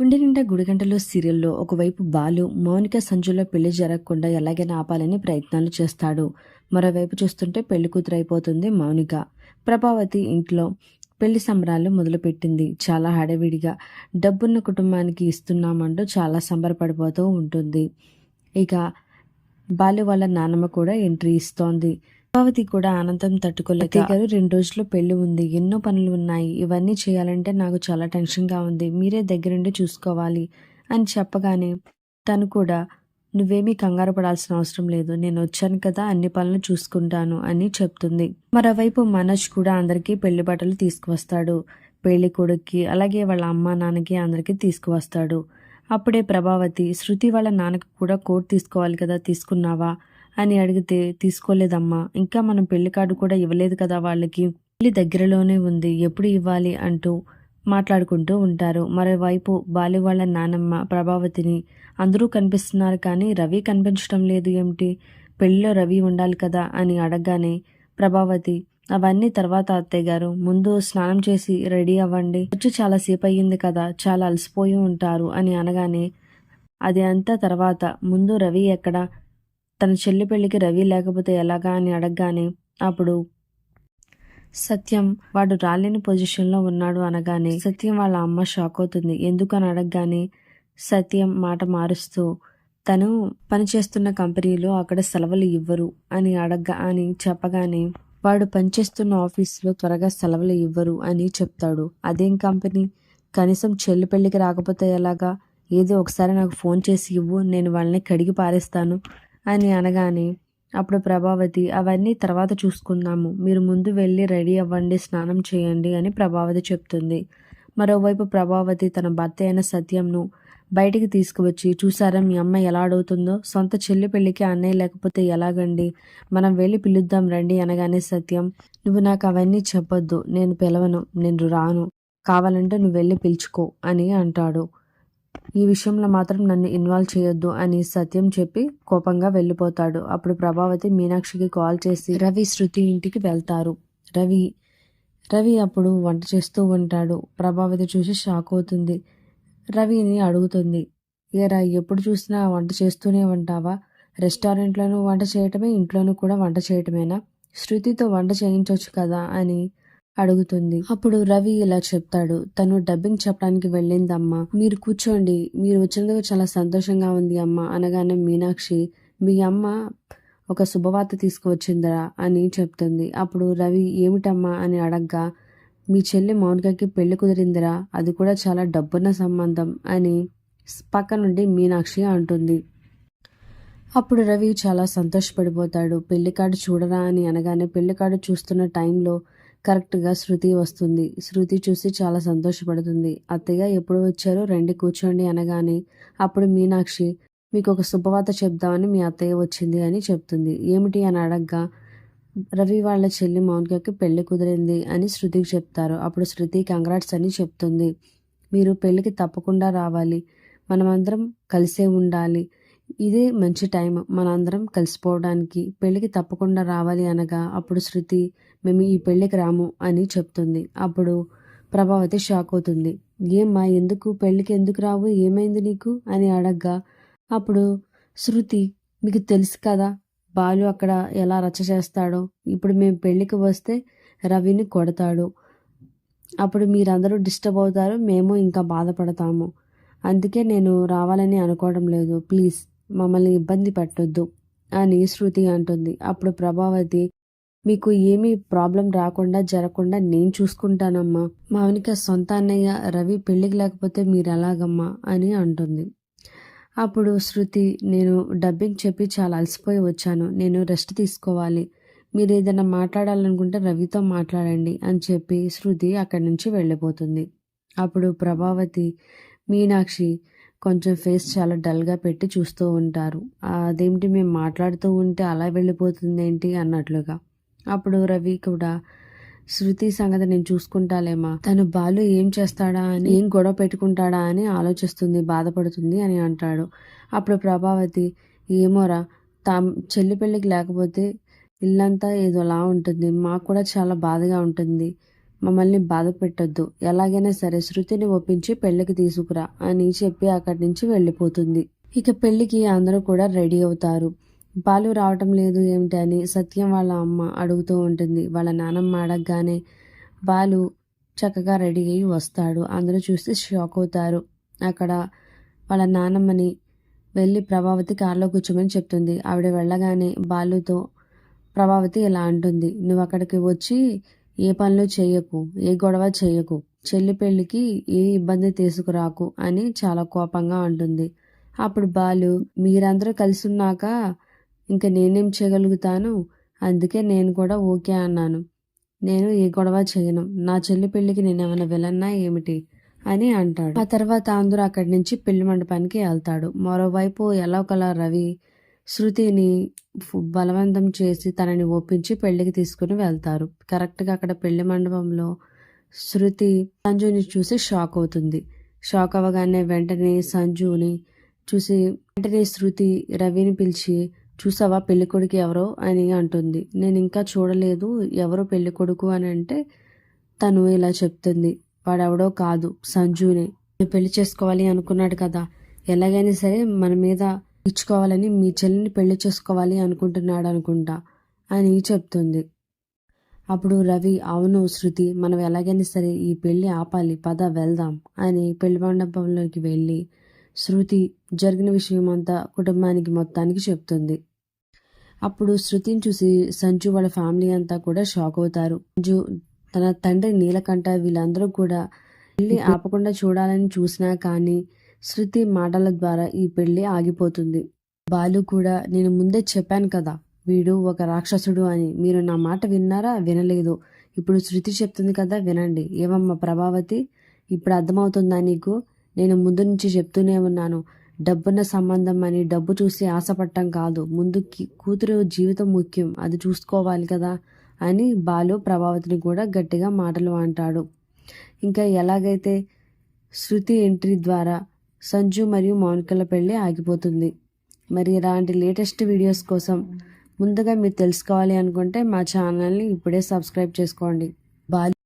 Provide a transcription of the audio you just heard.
గుండె నిండా గుడిగంటలో సీరియల్లో ఒకవైపు బాలు మౌనిక సంజులో పెళ్ళి జరగకుండా ఎలాగైనా ఆపాలని ప్రయత్నాలు చేస్తాడు. మరోవైపు చూస్తుంటే పెళ్ళి కూతురైపోతుంది మౌనిక. ప్రభావతి ఇంట్లో పెళ్ళి సంబరాలు మొదలుపెట్టింది. చాలా హడావిడిగా డబ్బున్న కుటుంబానికి ఇస్తున్నామంటూ చాలా సంబరపడిపోతూ ఉంటుంది. ఇక బాలు వాళ్ళ నాన్నమ్మ కూడా ఎంట్రీ ఇస్తోంది. ప్రభావతి కూడా ఆనందం తట్టుకోలేక గారు రెండు రోజుల్లో పెళ్ళి ఉంది. ఎన్నో పనులు ఉన్నాయి. ఇవన్నీ చేయాలంటే నాకు చాలా టెన్షన్గా ఉంది. మీరే దగ్గరుండి చూసుకోవాలి అని చెప్పగానే తను కూడా నువ్వేమీ కంగారు పడాల్సిన అవసరం లేదు. నేను వచ్చాను కదా అన్ని పనులు చూసుకుంటాను అని చెప్తుంది. మరోవైపు మనోజ్ కూడా అందరికీ పెళ్ళి బట్టలు తీసుకువస్తాడు. పెళ్ళి కొడుక్కి అలాగే వాళ్ళ అమ్మ నాన్నకి అందరికీ తీసుకువస్తాడు. అప్పుడే ప్రభావతి శృతి వాళ్ళ నాన్నకి కూడా కోట్ తీసుకోవాలి కదా తీసుకున్నావా? అని అడిగితే తీసుకోలేదమ్మా ఇంకా మనం పెళ్ళి కార్డు కూడా ఇవ్వలేదు కదా వాళ్ళకి. పెళ్ళి దగ్గరలోనే ఉంది ఎప్పుడు ఇవ్వాలి? అంటూ మాట్లాడుకుంటూ ఉంటారు. మరోవైపు బాలి వాళ్ళ నానమ్మ ప్రభావతిని అందరూ కనిపిస్తున్నారు కానీ రవి కనిపించడం లేదు ఏమిటి? పెళ్ళిలో రవి ఉండాలి కదా అని అడగగానే ప్రభావతి అవన్నీ తర్వాత అత్తయ్య గారు. ముందు స్నానం చేసి రెడీ అవ్వండి. వచ్చి చాలా సేపు అయ్యింది కదా చాలా అలసిపోయి ఉంటారు అని అనగానే అది అంతా తర్వాత. ముందు రవి ఎక్కడ? తన చెల్లి పెళ్ళికి రవి లేకపోతే ఎలాగా అని అడగగానే అప్పుడు సత్యం వాడు రాలేని పొజిషన్లో ఉన్నాడు అనగానే సత్యం వాళ్ళ అమ్మ షాక్ అవుతుంది. ఎందుకని అడగగానే సత్యం మాట మారుస్తూ తను పనిచేస్తున్న కంపెనీలో అక్కడ సెలవులు ఇవ్వరు అని అడగ్గా అని చెప్పగానే వాడు పనిచేస్తున్న ఆఫీస్లో త్వరగా సెలవులు ఇవ్వరు అని చెప్తాడు. అదేం కంపెనీ? కనీసం చెల్లి పెళ్ళికి రాకపోతే ఎలాగా? ఏదో ఒకసారి నాకు ఫోన్ చేసి ఇవ్వు నేను వాళ్ళని కడిగి పారేస్తాను. అని అనగానే అప్పుడు ప్రభావతి అవన్నీ తర్వాత చూసుకుందాము. మీరు ముందు వెళ్ళి రెడీ అవ్వండి స్నానం చేయండి అని ప్రభావతి చెప్తుంది. మరోవైపు ప్రభావతి తన భర్త అయిన సత్యంను బయటికి తీసుకువచ్చి చూసారా మీ అమ్మ ఎలా అడుగుతుందో? సొంత చెల్లి పెళ్ళికి అన్నయ్య లేకపోతే ఎలాగండి? మనం వెళ్ళి పిలుద్దాం రండి అనగానే సత్యం నువ్వు నాకు అవన్నీ చెప్పొద్దు. నేను పిలవను. నేను రాను. కావాలంటే నువ్వు వెళ్ళి పిలుచుకో అని అంటాడు. ఈ విషయంలో మాత్రం నన్ను ఇన్వాల్వ్ చేయొద్దు అని సత్యం చెప్పి కోపంగా వెళ్ళిపోతాడు. అప్పుడు ప్రభావతి మీనాక్షికి కాల్ చేసి రవి శృతి ఇంటికి వెళ్తారు. రవి రవి అప్పుడు వంట చేస్తూ ఉంటాడు. ప్రభావతి చూసి షాక్ అవుతుంది. రవిని అడుగుతుంది ఏరా ఎప్పుడు చూసినా వంట చేస్తూనే ఉంటావా? రెస్టారెంట్లోనూ వంట చేయటమే ఇంట్లోనూ కూడా వంట చేయటమేనా? శృతితో వంట చేయించవచ్చు కదా అని అడుగుతుంది. అప్పుడు రవి ఇలా చెప్తాడు తను డబ్బింగ్ చెప్పడానికి వెళ్ళిందమ్మా. మీరు కూర్చోండి. మీరు వచ్చినందుకు చాలా సంతోషంగా ఉంది అమ్మ అనగానే మీనాక్షి మీ అమ్మ ఒక శుభవార్త తీసుకువచ్చిందిరా అని చెప్తుంది. అప్పుడు రవి ఏమిటమ్మా? అని అడగ్గా మీ చెల్లి మౌనికకి పెళ్ళి కుదిరిందిరా. అది కూడా చాలా డబ్బున్న సంబంధం అని పక్క నుండి మీనాక్షి అంటుంది. అప్పుడు రవి చాలా సంతోషపడిపోతాడు. పెళ్ళి కార్డు చూడరా అని అనగానే పెళ్ళి కార్డు చూస్తున్న టైంలో కరెక్ట్గా శృతి వస్తుంది. శృతి చూసి చాలా సంతోషపడుతుంది. అత్తయ్య ఎప్పుడు వచ్చారు? రండి కూర్చోండి అనగానే అప్పుడు మీనాక్షి మీకు ఒక శుభవార్త చెప్దామని మీ అత్తయ్య వచ్చింది అని చెప్తుంది. ఏమిటి? అని అడగ్గా రవి వాళ్ళ చెల్లి మౌనికకి పెళ్ళి కుదిరింది అని శృతికి చెప్తారు. అప్పుడు శృతి కంగ్రాట్స్ అని చెప్తుంది. మీరు పెళ్ళికి తప్పకుండా రావాలి. మనమందరం కలిసే ఉండాలి. ఇదే మంచి టైం మనందరం కలిసిపోవడానికి పెళ్ళికి తప్పకుండా రావాలి అనగా అప్పుడు శృతి మేము ఈ పెళ్ళికి రాము అని చెప్తుంది. అప్పుడు ప్రభావతి షాక్ అవుతుంది. ఏమ్మా ఎందుకు? పెళ్ళికి ఎందుకు రావు? ఏమైంది నీకు? అని అడగ్గా. అప్పుడు శృతి మీకు తెలుసు కదా బాలు అక్కడ ఎలా రచ్చ చేస్తాడో. ఇప్పుడు మేము పెళ్ళికి వస్తే రవిని కొడతాడు. అప్పుడు మీరందరూ డిస్టర్బ్ అవుతారు మేము ఇంకా బాధపడతాము. అందుకే నేను రావాలని అనుకోవడం లేదు. ప్లీజ్ మమ్మల్ని ఇబ్బంది పెట్టొద్దు అని శృతి అంటుంది. అప్పుడు ప్రభావతి మీకు ఏమీ ప్రాబ్లం రాకుండా జరగకుండా నేను చూసుకుంటానమ్మా. మావనిక సొంత అన్నయ్య రవి పెళ్ళికి లేకపోతే మీరు ఎలాగమ్మా అని అంటుంది. అప్పుడు శృతి నేను డబ్బింగ్ చెప్పి చాలా అలసిపోయి వచ్చాను. నేను రెస్ట్ తీసుకోవాలి. మీరు ఏదైనా మాట్లాడాలనుకుంటే రవితో మాట్లాడండి అని చెప్పి శృతి అక్కడి నుంచి వెళ్ళిపోతుంది. అప్పుడు ప్రభావతి మీనాక్షి కొంచెం ఫేస్ చాలా డల్గా పెట్టి చూస్తూ ఉంటారు. అదేమిటి మేము మాట్లాడుతూ ఉంటే అలా వెళ్ళిపోతుంది ఏంటి అన్నట్లుగా. అప్పుడు రవి కూడా శృతి సంగతి నేను చూసుకుంటాలేమా? తను బాలు ఏం చేస్తాడా అని ఏం గొడవ పెట్టుకుంటాడా అని ఆలోచిస్తుంది బాధపడుతుంది అని అంటాడు. అప్పుడు ప్రభావతి ఏమోరా తా చెల్లి పెళ్ళికి లేకపోతే ఇల్లంతా ఏదోలా ఉంటుంది మాకు కూడా చాలా బాధగా ఉంటుంది. మమ్మల్ని బాధ పెట్టొద్దు. ఎలాగైనా సరే శృతిని ఒప్పించి పెళ్ళికి తీసుకురా అని చెప్పి అక్కడి నుంచి వెళ్ళిపోతుంది. ఇక పెళ్ళికి అందరూ కూడా రెడీ అవుతారు. బాలు రావటం లేదు ఏమిటి అని సత్యం వాళ్ళ అమ్మ అడుగుతూ ఉంటుంది. వాళ్ళ నానమ్మ అడగగానే బాలు చక్కగా రెడీ అయ్యి వస్తాడు. అందరూ చూసి షాక్ అవుతారు. అక్కడ వాళ్ళ నానమ్మని వెళ్ళి ప్రభావతి కారులో కూర్చోమని చెప్తుంది. ఆవిడ వెళ్ళగానే బాలుతో ప్రభావతి ఇలా అంటుంది. నువ్వు అక్కడికి వచ్చి ఏ పనులు చేయకు ఏ గొడవ చేయకు చెల్లి పెళ్ళికి ఏ ఇబ్బంది తీసుకురాకు అని చాలా కోపంగా ఉంటుంది అప్పుడు బాలు మీరందరూ కలిసి ఉన్నాక ఇంకా నేనేం చేయగలుగుతాను? అందుకే నేను కూడా ఓకే అన్నాను. నేను ఏ గొడవ చేయను. నా చెల్లి పెళ్ళికి నేను ఏమైనా వెళ్ళన్నా ఏమిటి? అని అంటాడు. ఆ తర్వాత అందరూ అక్కడి నుంచి పెళ్ళి మండపానికి వెళ్తాడు. మరోవైపు ఎలా ఒకలా రవి శృతిని బలవంతం చేసి తనని ఒప్పించి పెళ్ళికి తీసుకుని వెళ్తారు. కరెక్ట్గా అక్కడ పెళ్ళి మండపంలో శృతి సంజుని చూసి షాక్ అవుతుంది. షాక్ అవ్వగానే వెంటనే సంజుని చూసి వెంటనే శృతి రవిని పిలిచి చూసావా పెళ్ళికొడుకు ఎవరో అని అంటుంది. నేను ఇంకా చూడలేదు ఎవరో పెళ్ళికొడుకు అని అంటే తను ఇలా చెప్తుంది. వాడెవడో కాదు సంజునే. నేను పెళ్ళి చేసుకోవాలి అనుకున్నాడు కదా. ఎలాగైనా సరే మన మీద ఇచ్చుకోవాలని మీ చెల్లిని పెళ్ళి చేసుకోవాలి అనుకుంటున్నాడు అనుకుంటా అని చెప్తుంది. అప్పుడు రవి అవును శృతి మనం ఎలాగైనా సరే ఈ పెళ్ళి ఆపాలి పద వెళ్దాం అని పెళ్ళి మండపంలోకి వెళ్ళి శృతి జరిగిన విషయం అంతా కుటుంబానికి మొత్తానికి చెప్తుంది. అప్పుడు శృతిని చూసి సంజు వాళ్ళ ఫ్యామిలీ అంతా కూడా షాక్ అవుతారు. సంజు తన తండ్రి నీలకంఠ వీళ్ళందరూ కూడా పెళ్ళి ఆపకుండా చూడాలని చూసినా కానీ శృతి మాటల ద్వారా ఈ పెళ్ళి ఆగిపోతుంది. బాలు కూడా నేను ముందే చెప్పాను కదా వీడు ఒక రాక్షసుడు అని. మీరు నా మాట విన్నారా? వినలేదు. ఇప్పుడు శృతి చెప్తుంది కదా వినండి. ఏమమ్మా ప్రభావతి ఇప్పుడు అర్థమవుతుందా నీకు? నేను ముందు నుంచి చెప్తూనే ఉన్నాను. డబ్బున్న సంబంధం అని డబ్బు చూసి ఆశపడటం కాదు. ముందు కూతురు జీవితం ముఖ్యం. అది చూసుకోవాలి కదా? అని బాలు ప్రభావతిని కూడా గట్టిగా మాటలు అంటాడు. ఇంకా ఎలాగైతే శృతి ఎంట్రీ ద్వారా సంజు మరియు మౌనికల పెళ్ళి ఆగిపోతుంది. మరి ఇలాంటి లేటెస్ట్ వీడియోస్ కోసం ముందుగా మీరు తెలుసుకోవాలి అనుకుంటే మా ఛానల్ని ఇప్పుడే సబ్స్క్రైబ్ చేసుకోండి. బాలు